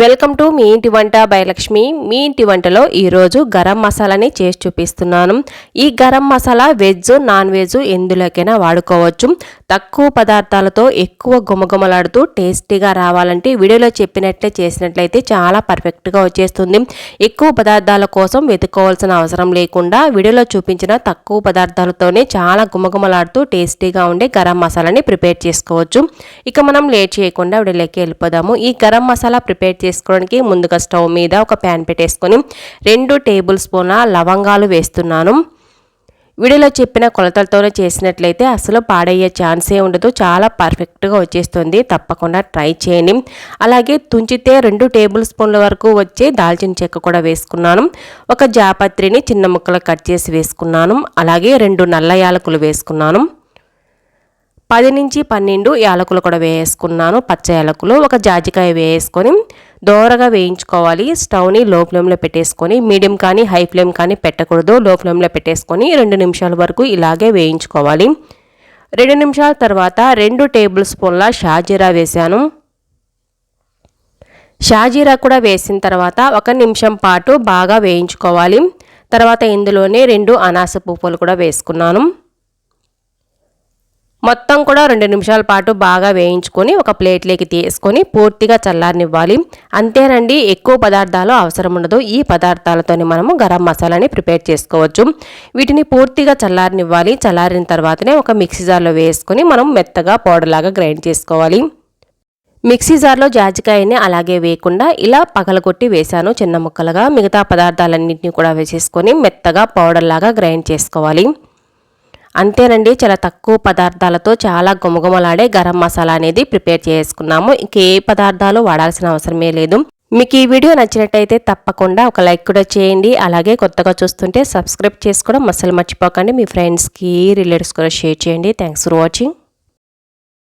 Welcome to me ఇంటి వంట బయలక్ష్మి. మీ ఇంటి వంటలో ఈరోజు గరం మసాలాని చేసి చూపిస్తున్నాను. ఈ garam masala veg non veg ఎందులోకైనా వాడుకోవచ్చు. తక్కువ పదార్థాలతో ఎక్కువ గుమగుమలాడుతూ టేస్టీగా రావాలంటే వీడియోలో చెప్పినట్లే చేసినట్లయితే చాలా పర్ఫెక్ట్గా వచ్చేస్తుంది. ఎక్కువ పదార్థాల కోసం వెతుక్కోవాల్సిన అవసరం లేకుండా వీడియోలో చూపించిన తక్కువ పదార్థాలతోనే చాలా గుమగుమలాడుతూ టేస్టీగా ఉండే గరం మసాలాని ప్రిపేర్ చేసుకోవచ్చు. ఇక మనం లేట్ చేయకుండా వీడియోలోకి వెళ్ళిపోదాము. ఈ గరం మసాలా ప్రిపేర్ చేసుకోవడానికి ముందుగా స్టవ్ మీద ఒక ప్యాన్ పెట్టేసుకొని రెండు టేబుల్ స్పూన్ల లవంగాలు వేస్తున్నాను. వీడియోలో చెప్పిన కొలతలతోనే చేసినట్లయితే అసలు పాడయ్యే ఛాన్సే ఉండదు. చాలా పర్ఫెక్ట్గా వచ్చేస్తుంది. తప్పకుండా ట్రై చేయండి. అలాగే తుంచితే రెండు టేబుల్ స్పూన్ల వరకు వచ్చే దాల్చిన చెక్క కూడా వేసుకున్నాను. ఒక జాపత్రిని చిన్న ముక్కలు కట్ చేసి వేసుకున్నాను. అలాగే రెండు నల్ల యాలకులు వేసుకున్నాను. పది నుంచి పన్నెండు యాలకులు కూడా వేసుకున్నాను పచ్చ యాలకులు ఒక జాజికాయ వేసుకొని దోరగా వేయించుకోవాలి. స్టవ్ని లో ఫ్లేమ్లో పెట్టేసుకొని మీడియం కానీ హై ఫ్లేమ్ కానీ పెట్టకూడదు. లో ఫ్లేమ్లో పెట్టేసుకొని రెండు నిమిషాల వరకు ఇలాగే వేయించుకోవాలి. రెండు నిమిషాల తర్వాత రెండు టేబుల్ స్పూన్ల షాజీరా వేసాను. షాజీరా కూడా వేసిన తర్వాత ఒక నిమిషం పాటు బాగా వేయించుకోవాలి. తర్వాత ఇందులోనే రెండు అనాస పువ్వులు కూడా వేసుకున్నాను. మొత్తం కూడా రెండు నిమిషాల పాటు బాగా వేయించుకొని ఒక ప్లేట్లోకి తీసుకొని పూర్తిగా చల్లారనివ్వాలి. అంతేనండి ఎక్కువ పదార్థాలు అవసరం ఉండదు. ఈ పదార్థాలతోని మనము గరం మసాలాని ప్రిపేర్ చేసుకోవచ్చు. వీటిని పూర్తిగా చల్లారనివ్వాలి. చల్లారిన తర్వాతనే ఒక మిక్సీ జార్లో వేసుకొని మనం మెత్తగా పౌడర్లాగా గ్రైండ్ చేసుకోవాలి. మిక్సీ జార్లో జాజికాయని అలాగే వేయకుండా ఇలా పగలగొట్టి వేశాను చిన్న ముక్కలుగా. మిగతా పదార్థాలన్నింటినీ కూడా వేసేసుకొని మెత్తగా పౌడర్లాగా గ్రైండ్ చేసుకోవాలి. అంతేనండి చాలా తక్కువ పదార్థాలతో చాలా గుమగుమలాడే గరం మసాలా అనేది ప్రిపేర్ చేసుకున్నాము. ఇంకే పదార్థాలు వాడాల్సిన అవసరమే లేదు. మీకు ఈ వీడియో నచ్చినట్టయితే తప్పకుండా ఒక లైక్ కూడా చేయండి. అలాగే కొత్తగా చూస్తుంటే సబ్స్క్రైబ్ చేసుకోవడం అస్సలు మర్చిపోకండి. మీ ఫ్రెండ్స్కి రిలేటివ్స్ కూడా షేర్ చేయండి. Thanks for watching.